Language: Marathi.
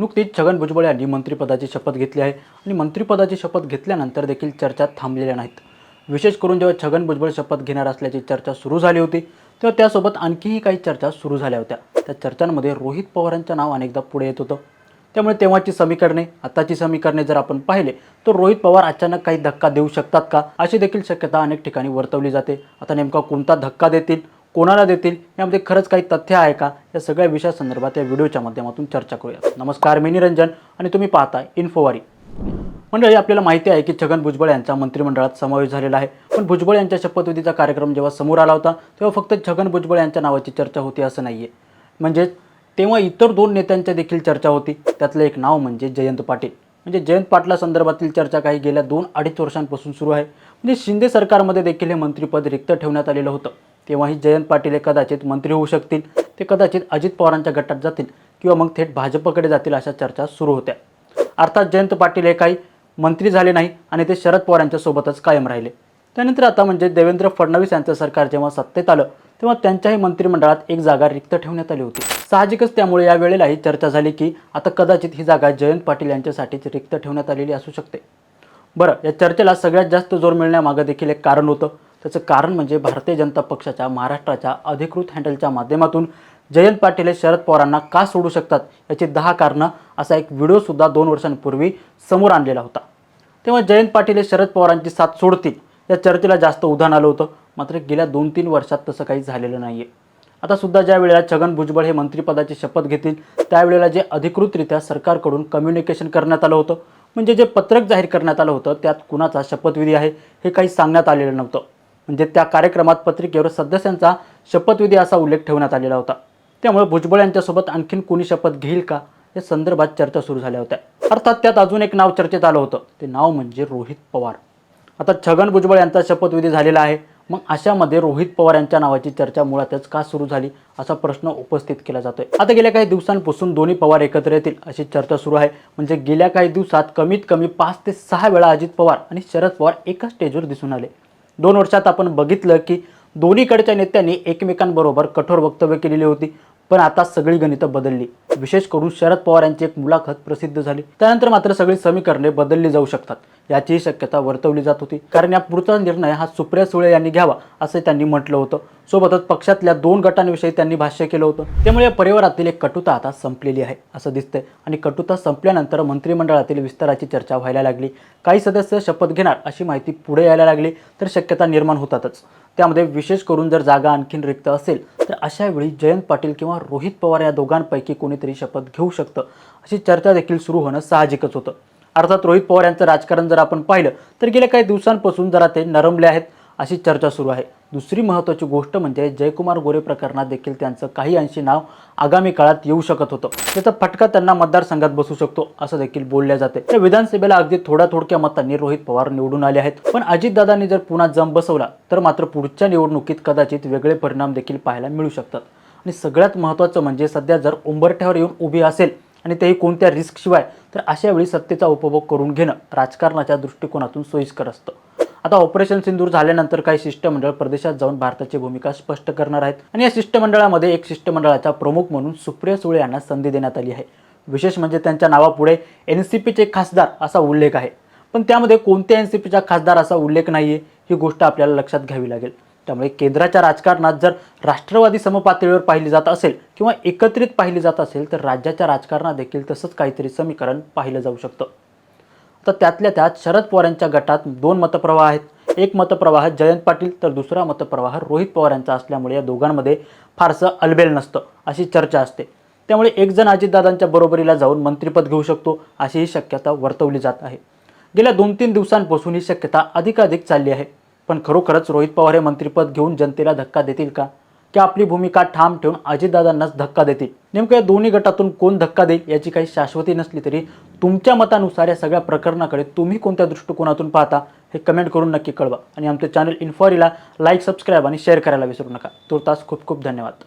नुकतीच छगन भुजबळ यांनी मंत्रिपदाची शपथ घेतली आहे आणि मंत्रिपदाची शपथ घेतल्यानंतर देखील चर्चा थांबलेल्या नाहीत. विशेष करून जेव्हा छगन भुजबळ शपथ घेणार असल्याची चर्चा सुरू झाली होती तेव्हा त्यासोबत आणखीही काही चर्चा सुरू झाल्या होत्या. त्या चर्चांमध्ये रोहित पवारांचं नाव अनेकदा पुढे येत होतं. त्यामुळे तेव्हाची समीकरणे आताची समीकरणे जर आपण पाहिले तर रोहित पवार अचानक काही धक्का देऊ शकतात का? अशी देखील शक्यता अनेक ठिकाणी वर्तवली जाते. आता नेमका कोणता धक्का देतील? कोणाला देतील? यामध्ये खरंच काही तथ्य आहे का? या सगळ्या विषयासंदर्भात या व्हिडिओच्या माध्यमातून चर्चा करूया नमस्कार मी निरंजन आणि तुम्ही पाहताय इन्फोवारी मंडळी आपल्याला माहिती आहे की छगन भुजबळ यांचा मंत्रिमंडळात समावेश झालेला आहे. पण भुजबळ यांच्या शपथविधीचा कार्यक्रम जेव्हा समोर आला होता तेव्हा फक्त छगन भुजबळ यांच्या नावाची चर्चा होती असं नाही आहे म्हणजेच तेव्हा इतर दोन नेत्यांच्या देखील चर्चा होती. त्यातलं एक नाव म्हणजे जयंत पाटील. म्हणजे जयंत पाटला संदर्भातील चर्चा काही गेल्या दोन अडीच वर्षांपासून सुरू आहे. म्हणजे शिंदे सरकारमध्ये देखील हे मंत्रिपद रिक्त ठेवण्यात आलेलं होतं. तेव्हाही जयंत पाटील हे कदाचित मंत्री होऊ शकतील. ते कदाचित अजित पवारांच्या गटात जातील किंवा मग थेट भाजपकडे जातील अशा चर्चा सुरू होत्या. अर्थात जयंत पाटील हे काही मंत्री झाले नाही आणि ते शरद पवारांच्या सोबतच कायम राहिले. त्यानंतर आता म्हणजे देवेंद्र फडणवीस यांचं सरकार जेव्हा सत्तेत आलं तेव्हा त्यांच्याही मंत्रिमंडळात एक जागा रिक्त ठेवण्यात आली होती. साहजिकच त्यामुळे या वेळेलाही चर्चा झाली की आता कदाचित ही जागा जयंत पाटील यांच्यासाठीच रिक्त ठेवण्यात आलेली असू शकते. बरं या चर्चेला सगळ्यात जास्त जोर मिळण्यामागं देखील एक कारण होतं. त्याचं कारण म्हणजे भारतीय जनता पक्षाच्या महाराष्ट्राच्या अधिकृत हँडलच्या माध्यमातून जयंत पाटील हे शरद पवारांना का सोडू शकतात याची दहा कारणं असा एक व्हिडिओसुद्धा दोन वर्षांपूर्वी समोर आणलेला होता. तेव्हा जयंत पाटील हे शरद पवारांची साथ सोडतील या चर्चेला जास्त उधाण आलं होतं. मात्र गेल्या दोन तीन वर्षात तसं काही झालेलं नाही आहे आता सुद्धा ज्या वेळेला छगन भुजबळ हे मंत्रिपदाची शपथ घेतील त्यावेळेला जे अधिकृतरित्या सरकारकडून कम्युनिकेशन करण्यात आलं होतं म्हणजे जे पत्रक जाहीर करण्यात आलं होतं त्यात कुणाचा शपथविधी आहे हे काही सांगण्यात आलेलं नव्हतं. म्हणजे त्या कार्यक्रमात पत्रिकेवर सदस्यांचा शपथविधी असा उल्लेख ठेवण्यात आलेला होता. त्यामुळे भुजबळ यांच्यासोबत आणखीन कोणी शपथ घेईल का या संदर्भात चर्चा सुरू झाल्या होत्या. अर्थात त्यात अजून एक नाव चर्चेत आलं होतं. ते नाव म्हणजे रोहित पवार. आता छगन भुजबळ यांचा शपथविधी झालेला आहे. मग अशामध्ये रोहित पवार यांच्या नावाची चर्चा मुळातच का सुरू झाली असा प्रश्न उपस्थित केला जातोय. आता गेल्या काही दिवसांपासून दोन्ही पवार एकत्र येतील अशी चर्चा सुरू आहे. म्हणजे गेल्या काही दिवसात कमीत कमी पाच ते सहा वेळा अजित पवार आणि शरद पवार एकाच स्टेजवर दिसून आले. दोन वर्षात आपण बघितलं की दोन्हीकडच्या नेत्यांनी एकमेकांबरोबर कठोर वक्तव्य केलेली होती. पण आता सगळी गणितं बदलली. विशेष करून शरद पवार यांची एक मुलाखत प्रसिद्ध झाली. त्यानंतर मात्र सगळी समीकरणे बदलली जाऊ शकतात. याचीही शक्यता वर्तवली जात होती. कारण या पुढचा निर्णय हा सुप्रिया सुळे यांनी घ्यावा असं त्यांनी म्हटलं होतं. सोबतच पक्षातल्या दोन गटांविषयी त्यांनी भाष्य केलं होतं. त्यामुळे या परिवारातील एक कटुता आता संपलेली आहे असं दिसतंय. आणि कटुता संपल्यानंतर मंत्रिमंडळातील विस्ताराची चर्चा व्हायला लागली. काही सदस्य शपथ घेणार अशी माहिती पुढे यायला लागली तर शक्यता निर्माण होतातच. त्यामध्ये विशेष करून जर जागा आणखीन रिक्त असेल तर अशा वेळी जयंत पाटील किंवा रोहित पवार या दोघांपैकी कोणीतरी शपथ घेऊ शकतं. अशी चर्चा देखील सुरू होणं साहजिकच होतं. अर्थात रोहित पवार यांचं राजकारण जर आपण पाहिलं तर गेल्या काही दिवसांपासून जरा ते नरमले आहेत अशी चर्चा सुरू आहे. दुसरी महत्त्वाची गोष्ट म्हणजे जयकुमार गोरे प्रकरणात देखील त्यांचं काही अंशी नाव आगामी काळात येऊ शकत होतं. त्याचा फटका त्यांना मतदारसंघात बसू शकतो असं देखील बोलल्या जाते. तर विधानसभेला अगदी थोड्या थोडक्या मतांनी रोहित पवार निवडून आले आहेत. पण अजितदादांनी जर पुन्हा जम बसवला तर मात्र पुढच्या निवडणुकीत कदाचित वेगळे परिणाम देखील पाहायला मिळू शकतात. आणि सगळ्यात महत्त्वाचं म्हणजे सध्या जर उंबरठ्यावर येऊन उभी असेल आणि तेही कोणत्या रिस्कशिवाय तर अशा वेळी सत्तेचा उपभोग करून घेणं राजकारणाच्या दृष्टिकोनातून सोयीस्कर असतं. आता ऑपरेशन सिंदूर झाल्यानंतर काही शिष्टमंडळ प्रदेशात जाऊन भारताची भूमिका स्पष्ट करणार आहेत. आणि या शिष्टमंडळामध्ये एक शिष्टमंडळाचा प्रमुख म्हणून सुप्रिया सुळे यांना संधी देण्यात आली आहे. विशेष म्हणजे त्यांच्या नावापुढे एन सी पीचे खासदार असा उल्लेख आहे. पण त्यामध्ये कोणत्या एन सी पीचा खासदार असा उल्लेख नाही आहे ही गोष्ट आपल्याला लक्षात घ्यावी लागेल. त्यामुळे केंद्राच्या राजकारणात जर राष्ट्रवादी समपातळीवर पाहिली जात असेल किंवा एकत्रित पाहिली जात असेल तर राज्याच्या राजकारणात देखील तसंच काहीतरी समीकरण पाहिलं जाऊ शकतं. तर त्यातल्या त्यात शरद पवार यांच्या गटात दोन मतप्रवाह आहेत. एक मतप्रवाह जयंत पाटील तर दुसरा मतप्रवाह रोहित पवार यांचा असल्यामुळे या दोघांमध्ये फारसं अलबेल नसतं अशी चर्चा असते. त्यामुळे एक जण अजितदादांच्या बरोबरीला जाऊन मंत्रिपद घेऊ शकतो अशी ही शक्यता वर्तवली जात आहे. गेल्या दोन तीन दिवसांपासून ही शक्यता अधिकाधिक चालली आहे. पण खरोखरच रोहित पवार हे मंत्रिपद घेऊन जनतेला धक्का देतील का? की आपली भूमिका ठाम ठेवून अजितदादांनाच धक्का देतील. नेमकं या दोन्ही गटातून कोण धक्का देईल याची काही शाश्वती नसली तरी तुमच्या मतानुसार या सगळ्या प्रकरणाकडे तुम्ही कोणत्या दृष्टिकोनातून पाहता हे कमेंट करून नक्की कळवा. आणि आमचं चॅनल इन्फॉरीला लाईक सबस्क्राईब आणि शेअर करायला विसरू नका. तुर्तास खूप खूप धन्यवाद.